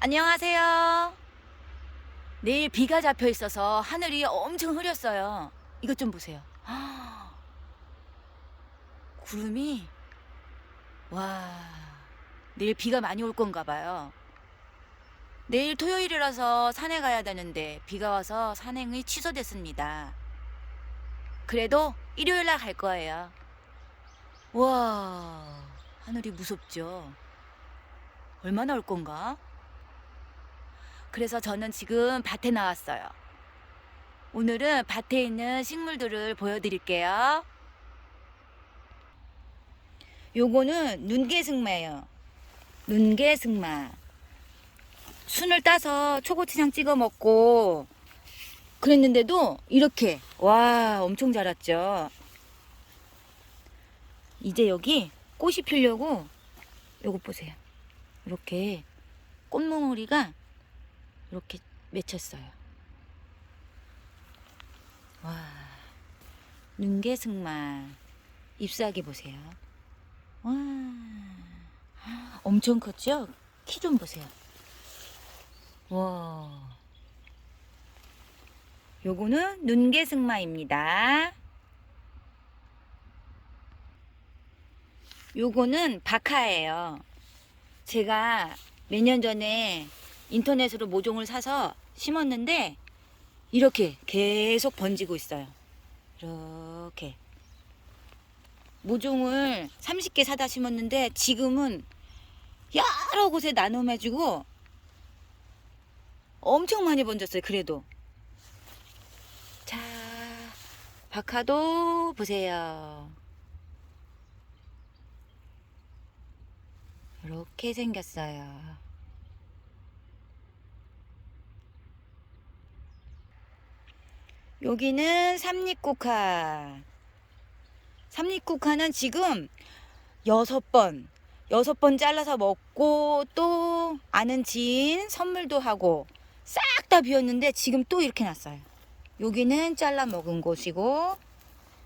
안녕하세요. 내일 비가 잡혀 있어서 하늘이 엄청 흐렸어요. 이것 좀 보세요. 구름이 와 내일 비가 많이 올 건가 봐요. 내일 토요일이라서 산에 가야 되는데 비가 와서 산행이 취소됐습니다. 그래도 일요일 날 갈 거예요. 와 하늘이 무섭죠. 얼마나 올 건가? 그래서 저는 지금 밭에 나왔어요. 오늘은 밭에 있는 식물들을 보여드릴게요. 요거는 눈개승마예요. 눈개승마. 순을 따서 초고추장 찍어 먹고 그랬는데도 이렇게 와 엄청 자랐죠. 이제 여기 꽃이 피려고 요거 보세요. 이렇게 꽃몽우리가 이렇게 맺혔어요. 와, 눈개승마 잎사귀 보세요. 와, 엄청 컸죠? 키 좀 보세요. 와, 요거는 눈개승마입니다. 요거는 박하예요. 제가 몇 년 전에 인터넷으로 모종을 사서 심었는데 이렇게 계속 번지고 있어요. 이렇게 모종을 30개 사다 심었는데 지금은 여러 곳에 나눔해주고 엄청 많이 번졌어요. 그래도 자 박하도 보세요. 이렇게 생겼어요. 여기는 삼립국화. 삼립국화는 지금 여섯 번, 여섯 번 잘라서 먹고 또 아는 지인 선물도 하고 싹 다 비었는데 지금 또 이렇게 났어요. 여기는 잘라 먹은 곳이고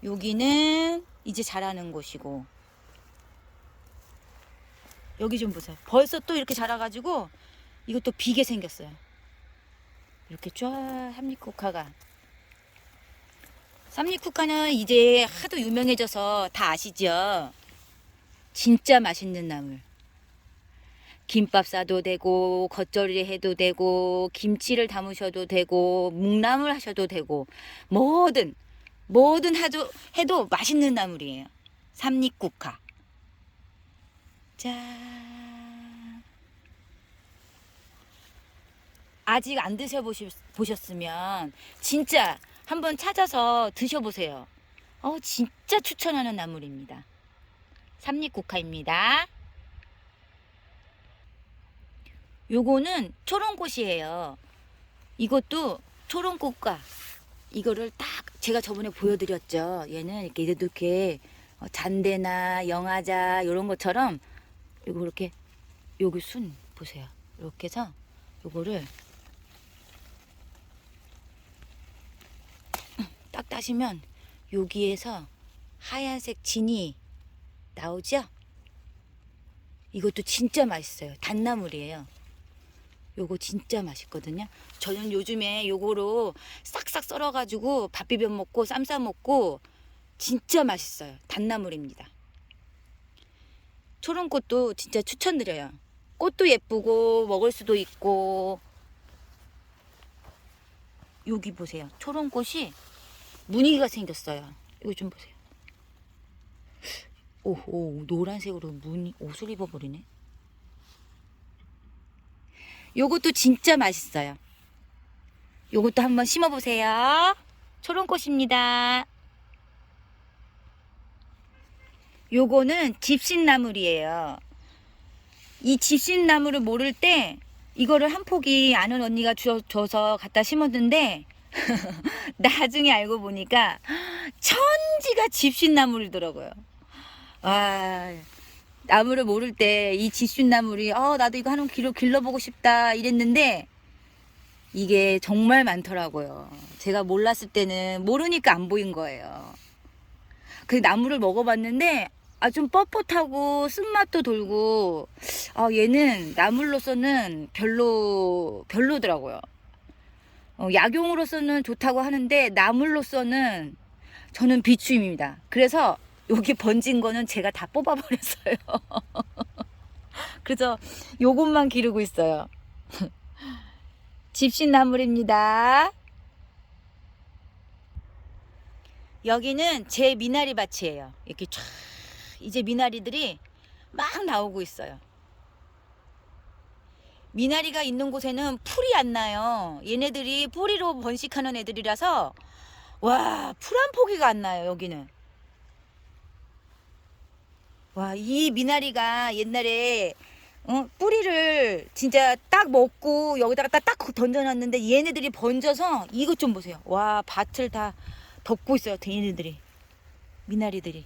여기는 이제 자라는 곳이고 여기 좀 보세요. 벌써 또 이렇게 자라가지고 이것도 비게 생겼어요. 이렇게 쫙 삼립국화가 삼립국화는 이제 하도 유명해져서 다 아시죠? 진짜 맛있는 나물. 김밥 싸도 되고 겉절이 해도 되고 김치를 담으셔도 되고 묵나물 하셔도 되고 뭐든 뭐든 하도 해도 맛있는 나물이에요. 삼립국화. 짠. 아직 안 드셔보셨으면 진짜 한번 찾아서 드셔보세요. 어, 진짜 추천하는 나물입니다. 삼립국화입니다. 요거는 초롱꽃이에요. 이것도 초롱꽃과 이거를 딱 제가 저번에 보여드렸죠. 얘는 이렇게 이렇게 어, 잔대나 영화자 이런 것처럼 요거 이렇게 여기 순 보세요. 이렇게 해서 요거를 딱 따시면 여기에서 하얀색 진이 나오죠? 이것도 진짜 맛있어요. 단나물이에요. 요거 진짜 맛있거든요. 저는 요즘에 요거로 싹싹 썰어가지고 밥 비벼 먹고 쌈 싸 먹고 진짜 맛있어요. 단나물입니다. 초롱꽃도 진짜 추천드려요. 꽃도 예쁘고 먹을 수도 있고 여기 보세요. 초롱꽃이 무늬가 생겼어요. 이거 좀 보세요. 오호 노란색으로 무늬 옷을 입어버리네. 요것도 진짜 맛있어요. 요것도 한번 심어보세요. 초롱꽃입니다. 요거는 집신나물이에요. 이 집신나물을 모를 때 이거를 한 포기 아는 언니가 줘, 줘서 갖다 심었는데 나중에 알고 보니까 천지가 집신나물이더라고요. 아, 나무를 모를 때이 지순나물이 어 나도 이거 하나 길러 길러보고 싶다 이랬는데 이게 정말 많더라고요. 제가 몰랐을 때는 모르니까 안 보인 거예요. 그 나무를 먹어봤는데 아, 좀 뻣뻣하고 쓴맛도 돌고, 아, 얘는 나물로서는 별로, 별로더라고요. 어, 약용으로서는 좋다고 하는데, 나물로서는 저는 비추임입니다. 그래서 여기 번진 거는 제가 다 뽑아버렸어요. 그래서 요것만 기르고 있어요. 집신나물입니다. 여기는 제 미나리 밭이에요. 이렇게 쫙 이제 미나리들이 막 나오고 있어요. 미나리가 있는 곳에는 풀이 안 나요. 얘네들이 뿌리로 번식하는 애들이라서 와, 풀 한 포기가 안 나요, 여기는. 와, 이 미나리가 옛날에 어, 뿌리를 진짜 딱 먹고 여기다가 딱, 딱 던져놨는데 얘네들이 번져서 이것 좀 보세요. 와, 밭을 다 덮고 있어요, 얘네들이. 미나리들이.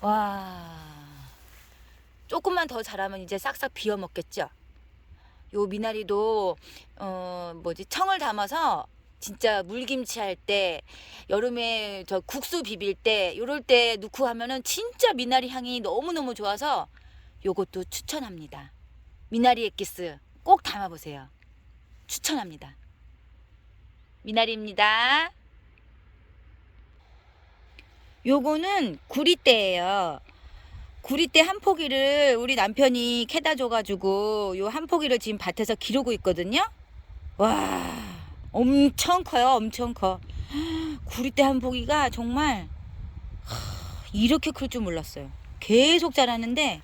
와. 조금만 더 자라면 이제 싹싹 비워 먹겠죠? 요 미나리도, 어, 뭐지, 청을 담아서 진짜 물김치 할 때, 여름에 저 국수 비빌 때, 요럴 때 넣고 하면은 진짜 미나리 향이 너무너무 좋아서 요것도 추천합니다. 미나리 엑기스 꼭 담아 보세요. 추천합니다. 미나리입니다. 요거는 구리대예요. 구리대 한 포기를 우리 남편이 캐다 줘가지고 요 한 포기를 지금 밭에서 기르고 있거든요. 와, 엄청 커요, 엄청 커. 구리대 한 포기가 정말 하, 이렇게 클 줄 몰랐어요. 계속 자라는데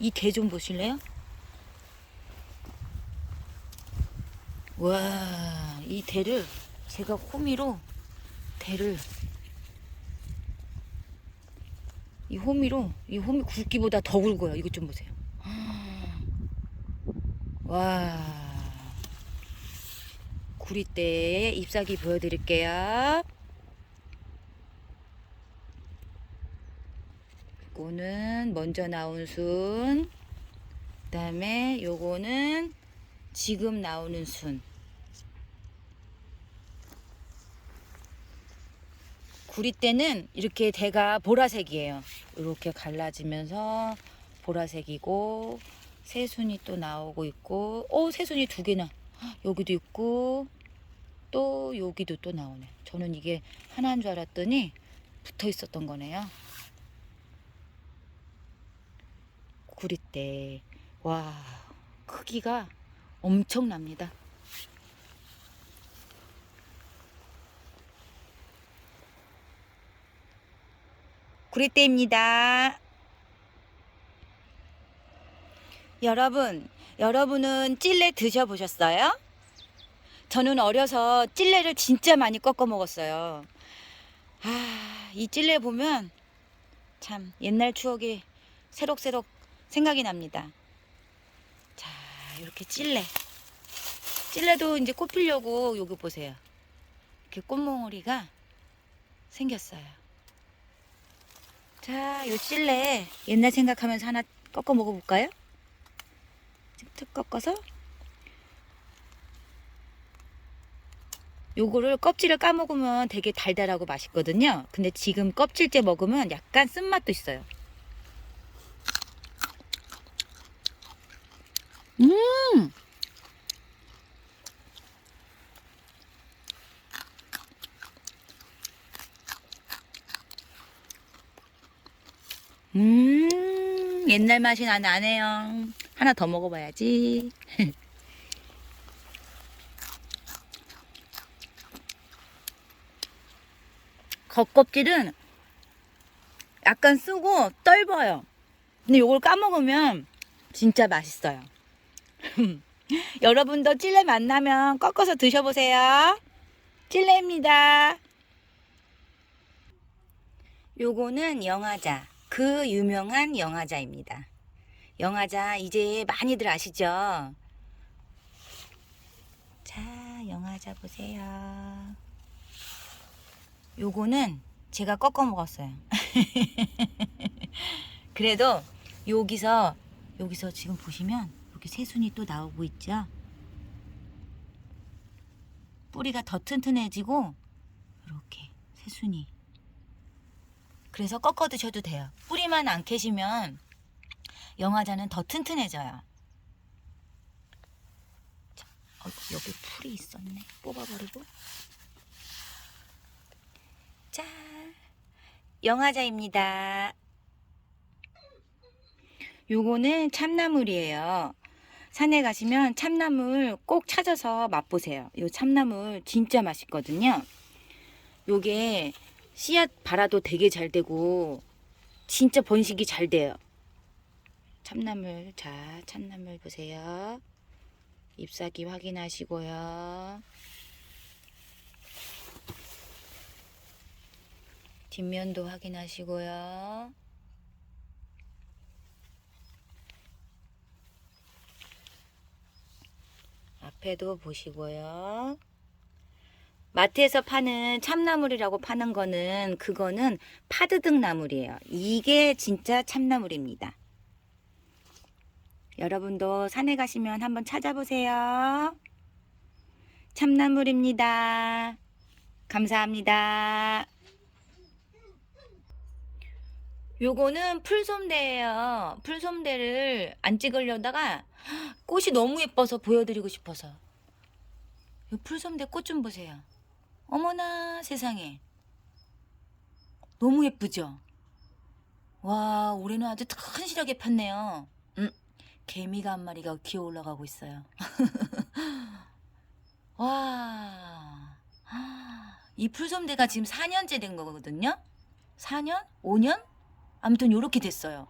이대좀 보실래요? 와, 이 대를 제가 호미로 대를 이 호미로 이 호미 굵기보다 더 굵어요. 이것 좀 보세요. 와, 구리대에 잎사귀 보여드릴게요. 요거는 먼저 나온 순. 그다음에 요거는 지금 나오는 순. 구리대는 이렇게 대가 보라색이에요. 이렇게 갈라지면서 보라색이고 새순이 또 나오고 있고, 오 새순이 두 개나 여기도 있고 또 여기도 또 나오네. 저는 이게 하나인 줄 알았더니 붙어 있었던 거네요. 구리대. 와, 크기가 엄청납니다. 구리대입니다. 여러분, 여러분은 찔레 드셔보셨어요? 저는 어려서 찔레를 진짜 많이 꺾어 먹었어요. 아, 이 찔레 보면 참 옛날 추억이 새록새록 생각이 납니다. 자, 이렇게 찔레. 찔레도 이제 꽃 피려고 요거 보세요. 이렇게 꽃몽오리가 생겼어요. 자, 요 찔레 옛날 생각하면서 하나 꺾어 먹어볼까요? 툭 꺾어서 요거를 껍질을 까먹으면 되게 달달하고 맛있거든요. 근데 지금 껍질째 먹으면 약간 쓴맛도 있어요. 음! 음, 옛날 맛이 나, 나네요. 하나 더 먹어봐야지. 겉껍질은 약간 쓰고 떫어요. 근데 이걸 까먹으면 진짜 맛있어요. 여러분도 찔레 만나면 꺾어서 드셔보세요. 찔레입니다. 요거는 영화자. 그 유명한 영화자입니다. 영화자 이제 많이들 아시죠? 자, 영화자 보세요. 요거는 제가 꺾어 먹었어요. 그래도 여기서 여기서 지금 보시면 여기 새순이 또 나오고 있죠. 뿌리가 더 튼튼해지고 이렇게 새순이 그래서 꺾어 드셔도 돼요. 뿌리만 안 캐시면 영화자는 더 튼튼해져요. 자, 어, 여기 풀이 있었네. 뽑아버리고. 자, 영화자입니다. 요거는 참나물이에요. 산에 가시면 참나물 꼭 찾아서 맛보세요. 요 참나물 진짜 맛있거든요. 요게 씨앗 발아도 되게 잘 되고 진짜 번식이 잘 돼요. 참나물 자 참나물 보세요. 잎사귀 확인하시고요. 뒷면도 확인하시고요. 앞에도 보시고요. 마트에서 파는 참나물이라고 파는 거는 그거는 파드득 나물이에요. 이게 진짜 참나물입니다. 여러분도 산에 가시면 한번 찾아보세요. 참나물입니다. 감사합니다. 요거는 풀솜대예요. 풀솜대를 안 찍으려다가 꽃이 너무 예뻐서 보여드리고 싶어서. 요 풀솜대 꽃 좀 보세요. 어머나 세상에. 너무 예쁘죠? 와 올해는 아주 튼실하게 폈네요. 음, 개미가 한 마리가 기어 올라가고 있어요. 와. 이 풀솜대가 지금 4년째 된 거거든요. 4년? 5년? 아무튼 요렇게 됐어요.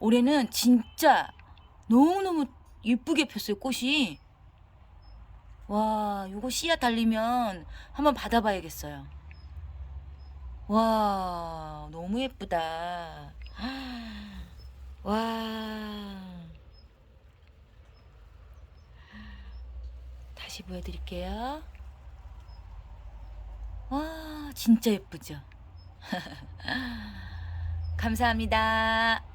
올해는 진짜 너무너무 예쁘게 폈어요, 꽃이. 와, 요거 씨앗 달리면 한번 받아봐야겠어요. 와, 너무 예쁘다. 와. 다시 보여드릴게요. 와, 진짜 예쁘죠? 감사합니다.